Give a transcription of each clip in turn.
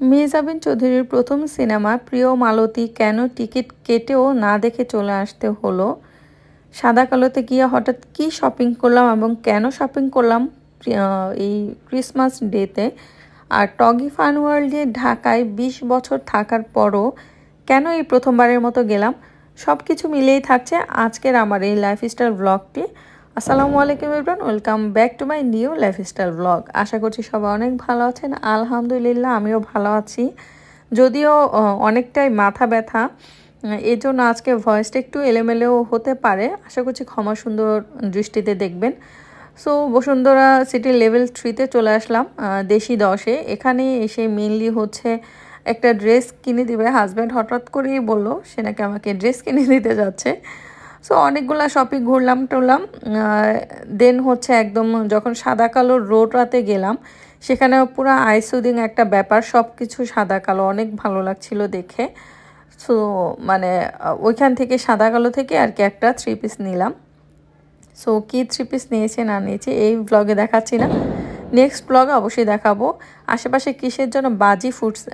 মির্জাবিন চৌধুরীর প্রথম সিনেমা প্রিয় মালতী কেন টিকিট কেটেও না দেখে চলে আসতে হলো? সাদা কালোতে গিয়ে হঠাৎ কি শপিং করলাম এবং কেন শপিং করলাম এই ক্রিসমাস ডেতে আর টগি ফান ওয়ার্ল্ডে ঢাকায় ২০ বছর থাকার পরও কেন এই প্রথমবারের মতো গেলাম? সব কিছু মিলেই থাকছে আজকের আমার এই লাইফস্টাইল ব্লগটি আসসালামু আলাইকুম Ibran welcome back to my new lifestyle blog আশা করছি সবাই অনেক ভালো আছেন। আলহামদুলিল্লাহ, আমিও ভালো আছি। যদিও অনেকটাই মাথা ব্যথা। এই জন্য আজকে ভয়েসটা একটু এলোমেলেও হতে পারে। আশা করছি ক্ষমা সুন্দর দৃষ্টিতে দেখবেন। সো বসুন্ধরা সিটি লেভেল থ্রিতে চলে আসলাম দেশি দশে। এখানে এসে মেনলি হচ্ছে একটা ড্রেস কিনে দিবে। হাজব্যান্ড হঠাৎ করেই বলল, সে নাকি আমাকে ড্রেস কিনে দিতে যাচ্ছে। সো অনেকগুলো শপিং ঘুরলাম, টুরলাম দেন হচ্ছে একদম যখন সাদা কালো রোডরাতে গেলাম সেখানে পুরো আইসুদিং একটা ব্যাপার সব কিছু সাদা কালো, অনেক ভালো লাগছিল দেখে। সো মানে ওইখান থেকে সাদা কালো থেকে আর কি একটা থ্রি পিস নিলাম। সো কী থ্রি পিস নিয়েছে না নিয়েছে, এই ব্লগে দেখাচ্ছি না। নেক্সট ব্লগে অবশ্যই দেখাবো। আশেপাশে কিসের জন্য বাজি ফুটছে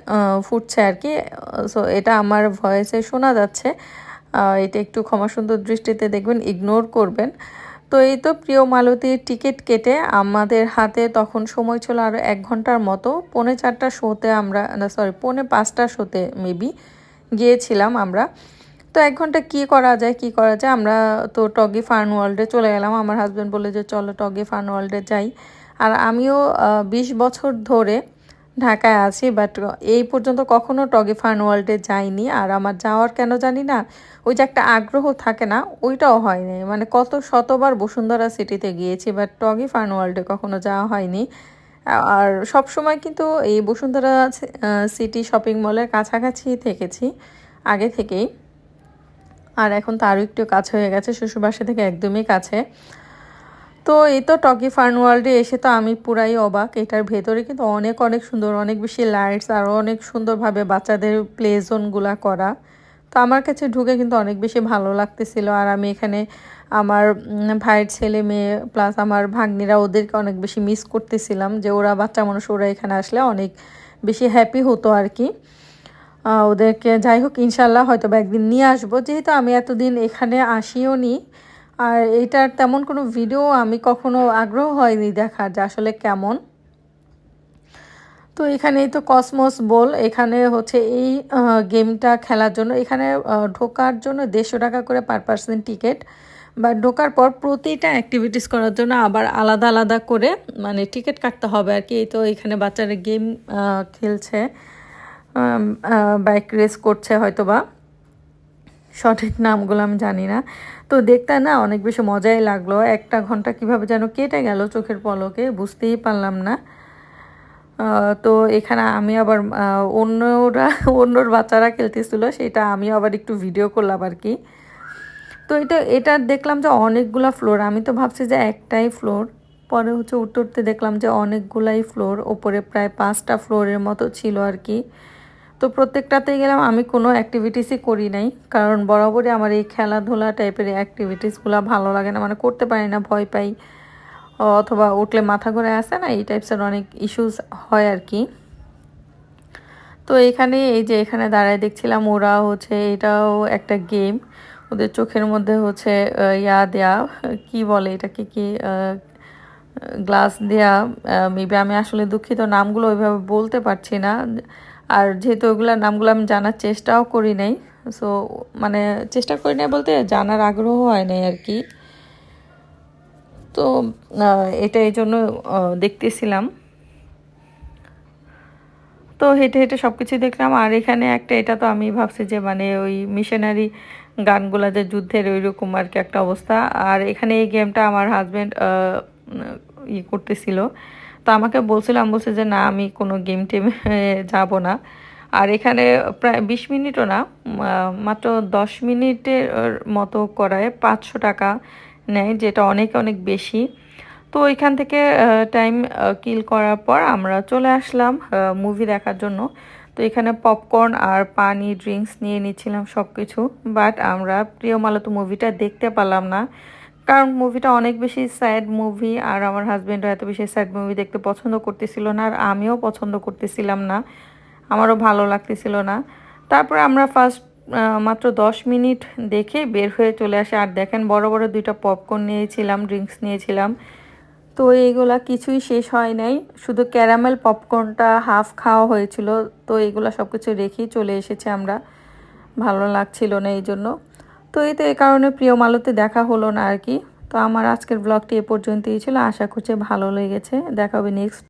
ফুটছে আর কি সো এটা আমার ভয়েসে শোনা যাচ্ছে। এটা একটু ক্ষমা সুন্দর দৃষ্টিতে দেখবেন ইগনোর করবেন। তো এই তো প্রিয় মালতীর টিকিট কেটে আমাদের হাতে তখন সময় ছিল আরও এক ঘণ্টার মতো। পৌনে চারটা শোতে আমরা, না সরি পৌনে পাঁচটা শোতে মেবি গিয়েছিলাম আমরা। তো এক ঘণ্টা কি করা যায়, কি করা যায়? আমরা তো টগি ফার্ন ওয়ার্ল্ডে চলে গেলাম। আমার হাজব্যান্ড বলে যে, চলো টগি ফার্ন ওয়ার্ল্ডে যাই। আর আমিও বিশ বছর ধরে ঢাকায় আছি বাট এই পর্যন্ত কখনো টগি ফার্ন ওয়ার্ল্ডে যাইনি। আর আমার যাওয়ার কেন জানি না, ওই যে একটা আগ্রহ থাকে না, ওইটাও হয়নি মানে কত শতবার বসুন্ধরা সিটিতে গিয়েছি বাট টগি ফার্ন ওয়ার্ল্ডে কখনো যাওয়া হয়নি। আর সব সময় কিন্তু এই বসুন্ধরা সিটি শপিং মলের কাছাকাছি থেকেছি, আগে থেকেই। আর এখন তো আরও একটু কাছে হয়ে গেছে, শ্বশুরবাসা থেকে একদমই কাছে। তো এই তো টকি ফার্ন ওয়ার্ল্ডে এসে তো আমি পুরাই অবাক। এটার ভেতরে কিন্তু অনেক অনেক সুন্দর, অনেক বেশি লাইটস আরও অনেক সুন্দরভাবে বাচ্চাদের প্লে জোনগুলা করা। তো আমার কাছে ঢুকে কিন্তু অনেক বেশি ভালো লাগতেছিল আর আমি এখানে আমার ভাইয়ের ছেলে মেয়ে প্লাস আমার ভাগ্নিরা ওদেরকে অনেক বেশি মিস করতেছিলাম যে ওরা বাচ্চা মানুষ, ওরা এখানে আসলে অনেক বেশি হ্যাপি হতো আর কি। ওদেরকে যাই হোক, ইনশাল্লাহ হয়তো বা একদিন নিয়ে আসব। যেহেতু আমি এতদিন এখানে আসিও নি আর এটার তেমন কোনো ভিডিও আমি কখনো আগ্রহ হয়নি দেখার যে আসলে কেমন। তো এখানে তো কসমস বল, এখানে হচ্ছে এই গেমটা খেলার জন্য, এখানে ঢোকার জন্য দেড়শো টাকা করে পার পার্সেন্ট টিকিট বা ঢোকার পর প্রতিটা অ্যাক্টিভিটিস করার জন্য আবার আলাদা আলাদা করে মানে টিকিট কাটতে হবে আর কি। এই তো এখানে বাচ্চারা গেম খেলছে বাইক রেস করছে হয়তো বা সঠিক নামগুলো আমি জানি না। তো দেখতে না অনেক বেশি মজাই লাগল। একটা ঘণ্টা কীভাবে যেন কেটে গেল চোখের পলকে, বুঝতেই পারলাম না। তো এখানে আমি আবার অন্যরা, অন্যর বাচ্চারা খেলতেছিল, সেটা আমি আবার একটু ভিডিও করলাম আর কি। তো এটা এটা দেখলাম যে অনেকগুলা ফ্লোর আমি তো ভাবছি যে একটাই ফ্লোর পরে হচ্ছে উঠতে উঠতে দেখলাম যে অনেকগুলাই ফ্লোর ওপরে প্রায় পাঁচটা ফ্লোরের মতো ছিল আর কি। তো প্রত্যেকটাতেই গেলাম, আমি কোনো অ্যাক্টিভিটিসই করি নাই। কারণ বরাবরই আমার এই খেলাধুলা টাইপের অ্যাক্টিভিটিসগুলো ভালো লাগে না। মানে করতে পারি না, ভয় পাই। অথবা উঠলে মাথা ঘুরে আসে না, এই টাইপসের অনেক ইস্যুস হয় আর কি তো এখানে, এই যে এখানে দাঁড়ায় দেখছিলাম, ওরা হচ্ছে এটাও একটা গেম ওদের চোখের মধ্যে হচ্ছে ইয়া দেয়া, কি বলে এটাকে কি গ্লাস দেয়া মেবি আমি আসলে দুঃখিত, নামগুলো ওইভাবে বলতে পারছি না। আর যেহেতু ওইগুলোর নামগুলো আমি জানার চেষ্টাও করি নাই সো মানে চেষ্টা করি নাই বলতে জানার আগ্রহ হয় নাই আর কি। তো এটা এই জন্য দেখতেছিলাম। তো হেঁটে হেঁটে সব কিছু দেখলাম, আর এখানে একটা, এটা তো আমি ভাবছি যে মানে ওই মিশনারি গানগুলা যে যুদ্ধের ওই রকম আর কি একটা অবস্থা। আর এখানে এই গেমটা আমার হাজব্যান্ড ই করতেছিল। তো আমাকে বলছিলাম বলছে যে, না, আমি কোনো গেম টেমে যাব না। আর এখানে প্রায় বিশ মিনিটও না মাত্র দশ মিনিটের মতো করায় পাঁচশো টাকা নেয়, যেটা অনেক অনেক বেশি। তো ওইখান থেকে টাইম কিল করার পর আমরা চলে আসলাম মুভি দেখার জন্য। তো এখানে পপকর্ন আর পানি ড্রিঙ্কস নিয়ে নিচ্ছিলাম সব কিছু বাট আমরা প্রিয় মালতো মুভিটা দেখতে পারলাম না। কারণ মুভিটা অনেক বেশি স্যাড মুভি, আর আমার হাজব্যান্ডও এত বেশি স্যাড মুভি দেখতে পছন্দ করতেছিল না, আর আমিও পছন্দ করতেছিলাম না। আমারও ভালো লাগতেছিল না। তারপর আমরা ফার্স্ট মাত্র দশ মিনিট দেখে বের হয়ে চলে আসে। আর দেখেন, বড় বড় দুইটা পপকর্ন নিয়েছিলাম ড্রিঙ্কস নিয়েছিলাম। তো এইগুলা কিছুই শেষ হয় নাই। শুধু ক্যারামেল পপকর্নটা হাফ খাওয়া হয়েছিল। তো এইগুলা সব কিছু রেখেই চলে এসেছে আমরা। ভালো লাগছিল না এই জন্য। তো এই তো এই কারণে প্রিয় মালতে দেখা হলো না আর কি। তো আমার আজকের ব্লগটি এ পর্যন্তই ছিল। আশা করছি ভালো লেগেছে। দেখা হবে নেক্সট